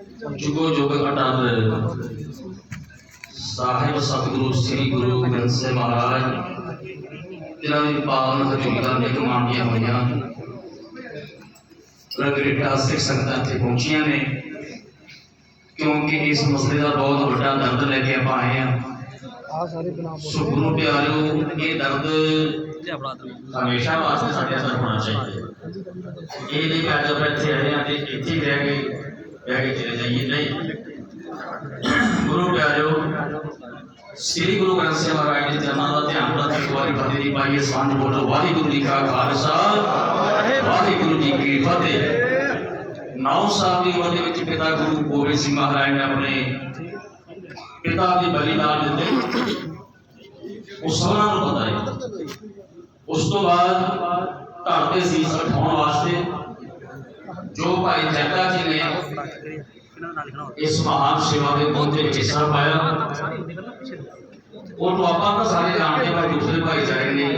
ਜੁਗੋ ਜੁਗ ਅਟਲ। ਸਾਹਿਬ ਸਤਿਗੁਰੂ ਸ੍ਰੀ ਗੁਰੂ ਗ੍ਰੰਥ ਸਾਹਿਬ ਮਹਾਰਾਜ ਜਿਨ੍ਹਾਂ ਦੀ ਪਾਵਨ ਹਜ਼ੂਰੀਆਂ ਨੇ ਕਮਾਂਡੀਆਂ ਹੋਈਆਂ ਰਗਰੇਟਾ ਸਿੱਖ ਸੰਗਤਾਂ ਤੇ ਪਹੁੰਚੀਆਂ ਨੇ। ਕਿਉਂਕਿ ਇਸ ਮਸਲੇ ਦਾ ਬਹੁਤ ਵੱਡਾ ਦਰਦ ਲੈ ਕੇ ਆਪਾਂ ਆਏ ਆ ਸੋ ਗੁਰੂ ਪਿਆਰਿਓ ਇਹ ਦਰਦ ਹਮੇਸ਼ਾ ਵਾਸਤੇ ਸਾਡੇ ਅੰਦਰ ਹੋਣਾ ਚਾਹੀਦਾ ਇਹ ਨਹੀਂ ਕਿ ਅੱਜ ਆਪਾਂ ਇੱਥੇ ਆਏ ਆ ਤੇ ਇੱਥੇ ਰਹਿ ਗਏ। ਰਹਿ ਕੇ ਚਲੇ ਜਾਈਏ, ਨਹੀਂ। ਗੁਰੂ ਪਿਆਰਿਓ, ਸ੍ਰੀ ਗੁਰੂ ਗ੍ਰੰਥ ਸਾਹਿਬ ਮਹਾਰਾਜ ਦੇ ਚਰਨਾਂ ਦਾ ਧਿਆਨ ਰੱਖ, ਇੱਕ ਵਾਰੀ ਫਤਿਹ ਦੀ ਪਾਈਏ ਸਾਂਝ ਬੋਲੋ, ਵਾਹਿਗੁਰੂ ਜੀ ਕਾ ਖਾਲਸਾ, ਵਾਹਿਗੁਰੂ ਜੀ ਕੀ ਫਤਿਹ। ਨੌ ਸਾਲ ਦੀ ਉਮਰ ਦੇ ਵਿੱਚ ਪਿਤਾ ਗੁਰੂ ਗੋਬਿੰਦ ਸਿੰਘ ਮਹਾਰਾਜ ਨੇ ਆਪਣੇ ਪਿਤਾ ਦੀ ਬਲੀਦਾਨ ਦਿੱਤੇ। ਉਹ ਸਭਨਾਂ ਨੂੰ ਪਤਾ ਹੈ। ਉਸ ਤੋਂ ਬਾਅਦ ਧਰ ਸੀਸ ਉਠਾਉਣ ਵਾਸਤੇ जो भाई जगता जी ने इस महान सेवा के पौधे हिस्सा पाया और बाबा का सारे जानते भाई दूसरे भाई जाए ने।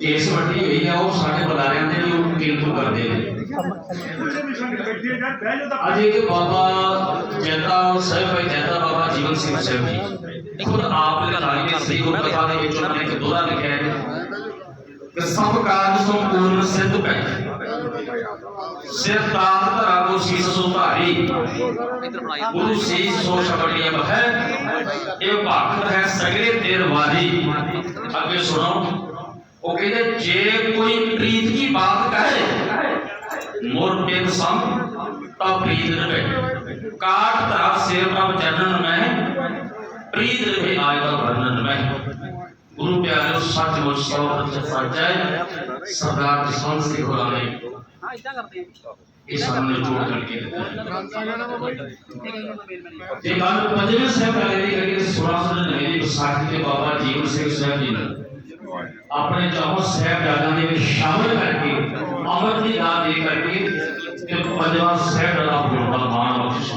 केस वटी हुई है, और सारे बुलाने ने भी उन किंतु कर दे आज एक बाबा जैता साहब भाई जैता बाबा जीवन सिंह साहब जी, खुद आप ने सही को बता दे जो मैंने दोहरा लिखा है, कि सब काज संपूर्ण सिद्ध है ਸਿਰ ਤਾਤ ਧਰਾ ਕੋ ਸੀਸ ਸੋ ਧਾਰੀ। ਗੁਰੂ ਸੀਸ ਸੋ ਸ਼ਬੜੀਆਂ ਬਹਿ ਇਹ ਭਗਤ ਹੈ ਸਗਰੇ ਤੇਰ ਵਾਰੀ ਅੱਗੇ ਸੁਣੋ। ਉਹ ਕਹਿੰਦੇ ਜੇ ਕੋਈ ਪ੍ਰੀਤ ਕੀ ਬਾਤ ਕਹੇ ਮੋਰ ਪਿਤ ਸੰਗ ਤਾਂ ਪ੍ਰੀਤ ਰਵੇ ਕਾਟ ਧਰਾ ਸਿਰ ਪ੍ਰਭ ਚਰਨਨ ਮੈਂ ਪ੍ਰੀਤ ਰਵੇ ਆਇ ਦਾ ਵਰਣਨ ਮੈਂ। ਗੁਰੂ ਪਿਆਰਿਓ ਸੱਚ ਮੁੱਚ ਸੌ ਸੱਚ ਹੈ। ਸਰਦਾਰ ਜਸਵੰਤ ਸਿੰਘ ਹੋਰਾਂ ਨੇ हाँ अपने चाहो सह ने शामिल करके अमर की दान दे करके कि पंजवा सह मान बख्श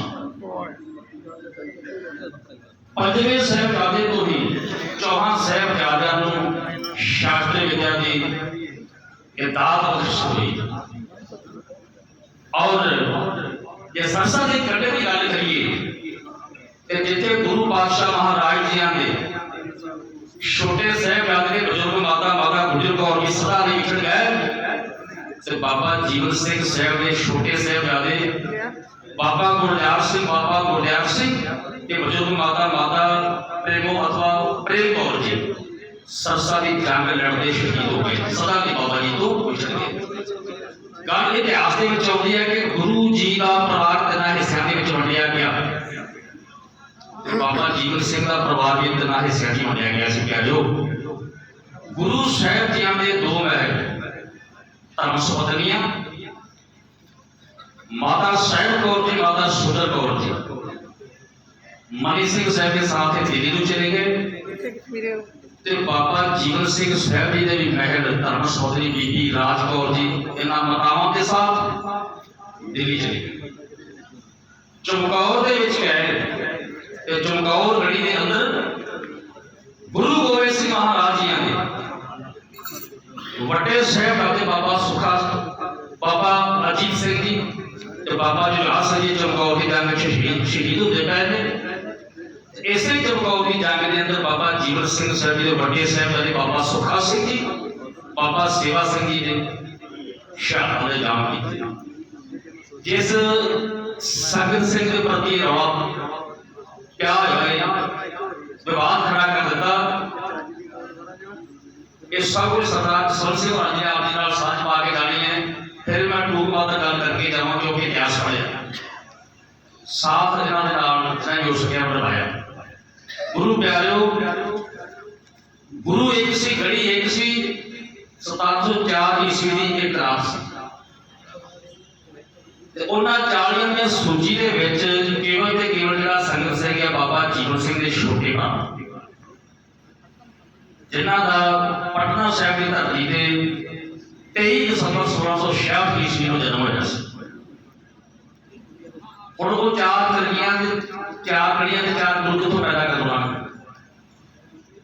पंजवे सहबजादे तो भी चौहान सहबजादा शास्त्रीय विद्या की इताद बख्श हुई और ये सरसा से करने की गल करिए जिथे गुरु पातशाह महाराज जी आंदे छोटे सहबादे बुज़ुर्ग माता माता गुजर कौर की सदा ने लिखन गए। तो बाबा जीवन सिंह साहब ने, छोटे सहबादे बाबा गुरजाल सिंह, बाबा गुरजाल सिंह के बुज़ुर्ग माता माता प्रेमो अथवा प्रेम कौर जी सरसा की जंग लड़ते शहीद हो गए। सदा की बाबा जी तो गुजर गए ਗੱਲ ਇਤਿਹਾਸ ਦੇ ਵਿੱਚ ਆਉਂਦੀ ਹੈ ਕਿ ਗੁਰੂ ਜੀ ਦਾ ਪਰਿਵਾਰ ਤਿੰਨਾਂ ਹਿੱਸਿਆਂ ਦੇ ਵਿੱਚ ਵੰਡਿਆ ਗਿਆ ਤੇ ਬਾਬਾ ਜੀਵਨ ਸਿੰਘ ਦਾ ਪਰਿਵਾਰ ਵੀ ਤਿੰਨਾਂ ਹਿੱਸਿਆਂ 'ਚ ਵੰਡਿਆ ਗਿਆ ਸੀ ਪਿਆਰਿਓ ਗੁਰੂ ਸਾਹਿਬ ਜੀਆਂ ਦੇ ਦੋ ਮਹਿਲ ਧਰਮ ਸੁਪਤਨੀਆਂ ਮਾਤਾ ਸਾਹਿਬ ਕੌਰ ਜੀ ਮਾਤਾ ਸੁੰਦਰ ਕੌਰ ਜੀ ਮਨੀ ਸਿੰਘ ਸਾਹਿਬ ਦੇ ਸਾਥ ਇਹ ਦਿੱਲੀ ਨੂੰ ਚਲੇ ਗਏ ਤੇ ਬਾਬਾ ਜੀਵਨ ਸਿੰਘ ਸਾਹਿਬ ਜੀ ਦੇ ਵੀ ਮਹਿਲ ਧਰਮ ਸੋਦਰੀ ਬੀਬੀ ਰਾਜ ਕੌਰ ਜੀ, ਇਹਨਾਂ ਮਾਤਾਵਾਂ ਦੇ ਸਾਥ ਦਿੱਲੀ ਚਲੇ ਗਏ। ਚਮਕੌਰ ਦੇ ਵਿੱਚ ਗਏ ਤੇ ਚਮਕੌਰ ਗੜੀ ਦੇ ਅੰਦਰ ਗੁਰੂ ਗੋਬਿੰਦ ਸਿੰਘ ਮਹਾਰਾਜ ਜੀ ਦੇ ਵੱਡੇ ਸਾਹਿਬ ਸਾਹਿਬਜ਼ਾਦੇ ਬਾਬਾ ਸੁਖਾ, ਬਾਬਾ ਅਜੀਤ ਸਿੰਘ ਜੀ ਤੇ ਬਾਬਾ ਜੁਲਾਸ ਸਿੰਘ ਜੀ ਚਮਕੌਰ ਦੀ ਜੰਗ ਸ਼ਹੀਦ ਸ਼ਹੀਦ ਹੁੰਦੇ ਪਏ ਨੇ। ਇਸੇ ਚਮਕੌਰ ਦੇ ਅੰਦਰ ਬਾਬਾ ਜੀਵਨ ਸਿੰਘ ਸਾਹਿਬ ਜੀ ਦੇ ਵੱਡੇ ਸਾਹਿਬਜ਼ਾਦੇ ਬਾਬਾ ਸੁਖਾ ਸਿੰਘ ਜੀ, ਬਾਬਾ ਸੇਵਾ ਸਿੰਘ ਜੀ ਨੇ ਸ਼ਹਾਦਤ ਦੇ ਜਾਮ ਕੀਤੇ। ਜਿਸ ਸੰਗਤ ਸਿੰਘ ਦੇ ਪ੍ਰਤੀ ਰੌਲਾ ਪਿਆ ਹੋਇਆ ਵਿਵਾਦ ਖੜਾ ਕਰ ਦਿੱਤਾ, ਇਹ ਸਭ ਕੁਝ ਸਰਦਾਰ ਜਸਵੰਤ ਸਿੰਘ ਹੋਰਾਂ ਨੇ ਆਪ ਜੀ ਨਾਲ ਸਾਂਝ ਪਾ ਕੇ ਜਾਣੀ ਹੈ। ਫਿਰ ਮੈਂ ਟੂਕ ਬਾਤ ਗੱਲ ਕਰਕੇ ਜਾਵਾਂ ਕਿਉਂਕਿ ਇਤਿਹਾਸ ਬਣਿਆ ਸਾਥ ਇਹਨਾਂ ਦੇ ਨਾਲ ਸਹਿ ਸਕਿਆ ਬਣਾਇਆ ਗੁਰੂ ਪਿਆਰਿਓ, ਗੁਰੂ ਇੱਕ ਸੀ, ਘੜੀ ਇੱਕ ਸੀ 704 ਈਸਵੀ ਦੀ ਇੱਕ ਰਾਤ ਸੀ। ਤੇ ਉਹਨਾਂ 40 ਦੀਆਂ ਸੂਚੀ ਦੇ ਵਿੱਚ ਕੇਵਲ ਤੇ ਕੇਵਲ ਜਿਹੜਾ ਸੰਗਤ ਸਿੰਘ ਹੈ, ਬਾਬਾ ਜੀਵਨ ਸਿੰਘ ਦੇ ਛੋਟੇ ਭਰਾ ਜਿਨ੍ਹਾਂ ਦਾ ਪਟਨਾ ਸਾਹਿਬ ਦੀ ਧਰਤੀ ਤੇ 23 ਦਸੰਬਰ 1666 ਈਸਵੀ ਨੂੰ ਜਨਮ ਹੋਇਆ ਸੀ। ਹੁਣ ਉਹ ਚਾਰ ਤਰਕੀਆਂ ਦੇ चार पीढ़ियाँ चार मुल्क तो पैदा करवा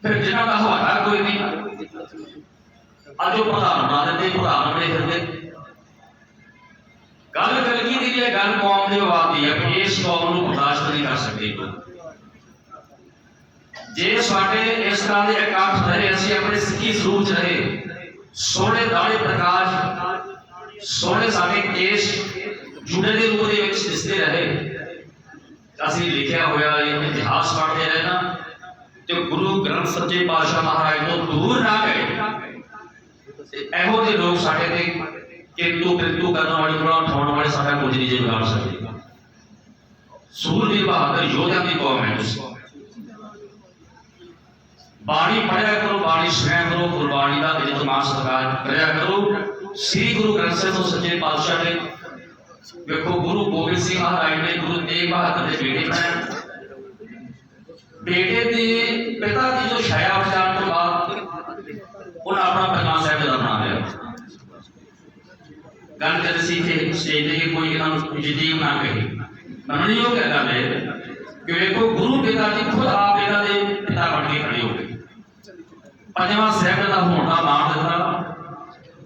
फिर जिन्हों का हवाला कोई नहीं। अज प्रधान बना देते प्रधान बने फिरते गल कलगी की है, गल कौम की आवाज़ की है इस कौम को बर्दाश्त नहीं कर सकते जे साडे इस तरह के एकांत रहे असं अपने सिक्की स्वरूप रहे सोने दाने प्रकाश, सोने साडे केस जुड़े के रूप के दिसते रहे। ਅਸੀਂ ਲਿਖਿਆ ਹੋਇਆ ਇਹ ਇਤਿਹਾਸ ਪੜ੍ਹਦੇ ਰਹੇ ਨਾ ਤੇ ਗੁਰੂ ਗ੍ਰੰਥ ਸੱਚੇ ਪਾਤਸ਼ਾਹ ਮਹਾਰਾਜ ਤੋਂ ਦੂਰ ਨਾ ਗਏ ਤੇ ਇਹੋ ਜਿਹੇ ਲੋਕ ਸਾਡੇ ਤੇ ਕਿੰਤੂ ਕਿੰਤੂ ਕਰਨ ਵਾਲੇ ਬਣਾ ਉਠਾਉਣ ਵਾਲੇ ਸਾਡਾ ਕੁਝ ਨਹੀਂ ਜੇ ਵਿਗਾੜ ਸਕਦੇ ਸੂਰਬੀਰ ਬਹਾਦਰ ਯੋਧਿਆਂ ਦੀ ਕੌਮ ਹੈ ਤੁਸੀਂ ਬਾਣੀ ਪੜਿਆ ਕਰੋ ਬਾਣੀ ਸੁਣਿਆ ਕਰੋ ਗੁਰਬਾਣੀ ਦਾ ਇੱਜ਼ਤ ਮਾਨ ਸਤਿਕਾਰ ਕਰਿਆ ਕਰੋ ਸ੍ਰੀ ਗੁਰੂ ਗ੍ਰੰਥ ਸਾਹਿਬ ਤੋਂ ਸੱਚੇ ਪਾਤਸ਼ਾਹ ਨੇ ਵੇਖੋ, ਗੁਰੂ ਗੋਬਿੰਦ ਸਿੰਘ ਮਹਾਰਾਜ ਨੇ ਗੁਰੂ ਤੇਗ ਬਹਾਦਰ ਦੇ ਬੇਟੇ ਬਣਾਏ ਬੇਟੇ ਦੇ ਪਿਤਾ ਦੀ ਜੋ ਛਾਇਆ ਉੱਠ ਤੋਂ ਬਾਅਦ ਉਹਨਾਂ ਆਪਣਾ ਪਰਮਾਨ ਸਾਹਿਬ ਦਾ ਨਾਮ ਲਿਆ। ਗੱਲ ਕਰਦੇ ਸੀ ਕਿ ਸਟੇਜ ਤੇ ਕੋਈ ਇਹਨਾਂ ਨੂੰ ਜਿੱਦੀ ਨਾ ਕਹੇ। ਮੰਨਣੀ ਉਹ ਕਹਿੰਦਾ ਹੈ ਕਿ ਵੇਖੋ, ਗੁਰੂ ਪਿਤਾ ਜੀ ਖੁਦ ਆਪ ਇਹਨਾਂ ਦੇ ਪਿਤਾ ਬਣ ਕੇ ਖੜੇ ਹੋ ਗਏ। ਪੰਜਵਾਂ ਸਾਹਿਬ ਦਾ ਹੋਣ ਦਾ ਨਾਮ ਦਿੱਤਾ।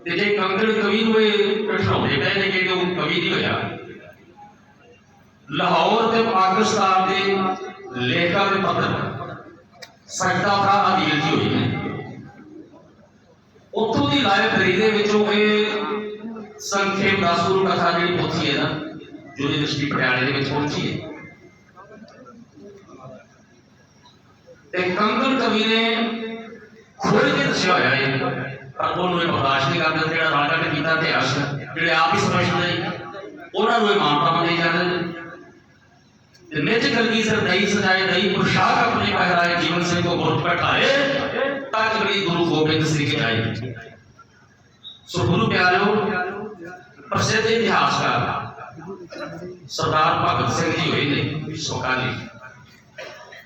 ਤੇ ਜੇ ਕੰਗੜ ਕਵੀ ਨੂੰ ਇਹ ਕਠਾਉਂਦੇ ਪਏ ਨੇ ਕਿ ਉਹ ਕਵੀ ਨਹੀਂ ਹੋਇਆ, ਲਾਹੌਰ ਤੇ ਪਾਕਿਸਤਾਨ ਦੇ ਲੇਖਕਾਂ ਦੇ ਪੱਤਰ ਸਜਦਾ ਭਰਾ ਅਦੀਲ ਜੀ ਹੋਈ ਨੇ। ਉੱਥੋਂ ਦੀ ਲਾਇਬ੍ਰੇਰੀ ਦੇ ਵਿੱਚੋਂ ਇਹ ਸੰਖੇਪ ਦਾਸੂਰ ਕਥਾ ਜਿਹੜੀ ਪੋਥੀ ਹੈ ਨਾ ਯੂਨੀਵਰਸਿਟੀ ਪਟਿਆਲੇ ਦੇ ਵਿੱਚ ਪਹੁੰਚੀ ਹੈ। ਤੇ ਕੰਗੜ ਕਵੀ ਨੇ ਖੋਲ ਕੇ ਦੱਸਿਆ ਹੋਇਆ ਹੈ ਪਰ ਉਹਨੂੰ ਇਹ ਬਰਦਾਸ਼ਤ ਨਹੀਂ ਕਰਦੇ ਜਿਹੜਾ ਰਾਜਾ ਨੇ ਕੀਤਾ ਇਤਿਹਾਸ ਜਿਹੜੇ ਆਪ ਹੀ ਸਮਝਦੇ ਨੇ, ਉਹਨਾਂ ਨੂੰ ਇਹ ਮਾਨਤਾ ਮੰਨੀ ਜਾਂਦੇ ਨੇ ਤੇ ਨਿਜ ਕਲਗੀ ਸਰ ਦਈ ਸਜਾਏ ਦਈ ਪੁਰਸ਼ਾਕ ਆਪਣੇ ਪਹਿਰਾਏ ਜੀਵਨ ਸਿੰਘ ਕੋ ਗੁਰਤ ਬੈਠਾਏ ਤਾਂ ਕਲੀ ਗੁਰੂ ਗੋਬਿੰਦ ਸਿੰਘ ਕੀ ਆਏ ਸੋ ਗੁਰੂ ਪਿਆਰਿਓ ਪ੍ਰਸਿੱਧ ਇਤਿਹਾਸਕਾਰ ਸਰਦਾਰ ਭਗਤ ਸਿੰਘ ਜੀ ਹੋਏ ਨੇ ਸੋਕਾਲੀ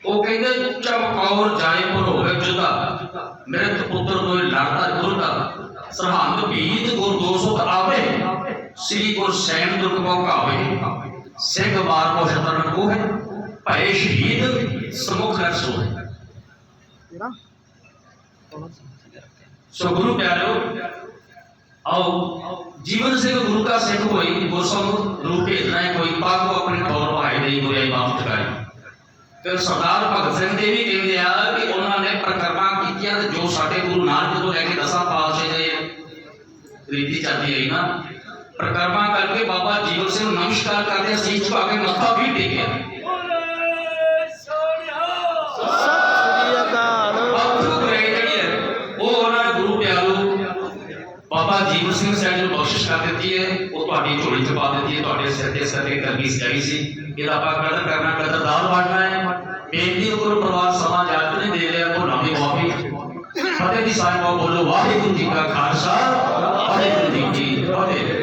ਉਹ ਕਹਿੰਦੇ ਚਮਕੌਰ ਜਾਇਪੁਰ ਹੋਵੇ ਜੁਦਾ मेरे पुत्र को लाड़ता दुर्गा सरहद भीत को दोषत आवे श्री को सैन दुर्ग को सिंह बार को शतरंग को है भय शहीद समुख रस हो सो प्यारो आओ जीवन से गुरु का सिंह कोई गोसम रूपे इतना कोई पाक को अपने तौर पर आए नहीं कोई बाप चुकाई ਫਿਰ ਸਰਦਾਰ ਭਗਤ ਸਿੰਘ ਦੇ ਵੀ ਕਹਿੰਦੇ ਆ ਕਿ ਉਹਨਾਂ ਨੇ ਪ੍ਰਕਰਮਾਂ ਕੀਤੀਆਂ ਤੇ ਜੋ ਸਾਡੇ ਗੁਰੂ ਨਾਨਕ ਤੋਂ ਲੈ ਕੇ ਦਸਾਂ ਪਾਤਸ਼ਾਹ ਦੇ ਰੀਤੀ ਚੱਲਦੀ ਰਹੀ ਨਾ, ਪ੍ਰਕਰਮਾਂ ਕਰਕੇ ਬਾਬਾ ਜੀਵਨ ਸਿੰਘ ਨਮਸਕਾਰ ਕਰਦੇ ਅਸੀਸ ਝੁਕਾ ਕੇ ਮੱਥਾ ਵੀ ਟੇਕਿਆ। ਉਹਨਾਂ ਨੇ ਗੁਰੂ ਪਿਆਰੂ ਬਾਬਾ ਜੀਵਨ ਸਿੰਘ ਸਾਹਿਬ ਨੂੰ ਬਖਸ਼ਿਸ਼ ਕਰ ਦਿੱਤੀ ਹੈ। ਉਹ ਤੁਹਾਡੀ ਝੋਲੀ ਚ ਪਾ ਦਿੱਤੀ ਹੈ, ਤੁਹਾਡੇ ਸਿਰ ਦੇ ਸਿਰ ਤੇ ਕਰਨੀ ਸਜਾਈ ਸੀ। ਇਹਦਾ ਆਪਾਂ ਕਦਰ ਕਰਨਾ ਕਦਰ ਦਾਲ ਵਾੜਨਾ ਹੈ। ਬੇਨਤੀ ਉਪਰ ਪਰਿਵਾਰ ਸਮਾਂ ਜਾਤ ਨੇ ਦੇ ਲਿਆ ਗੁਨਾਹ ਦੀ ਮਾਫੀ। ਫਤਿਹ ਦੀ ਸਾਹਿਬ ਬੋਲੋ, ਵਾਹਿਗੁਰੂ ਜੀ ਕਾ ਖਾਲਸਾ, ਵਾਹਿਗੁਰੂ ਜੀ ਕੀ ਫਤਿਹ।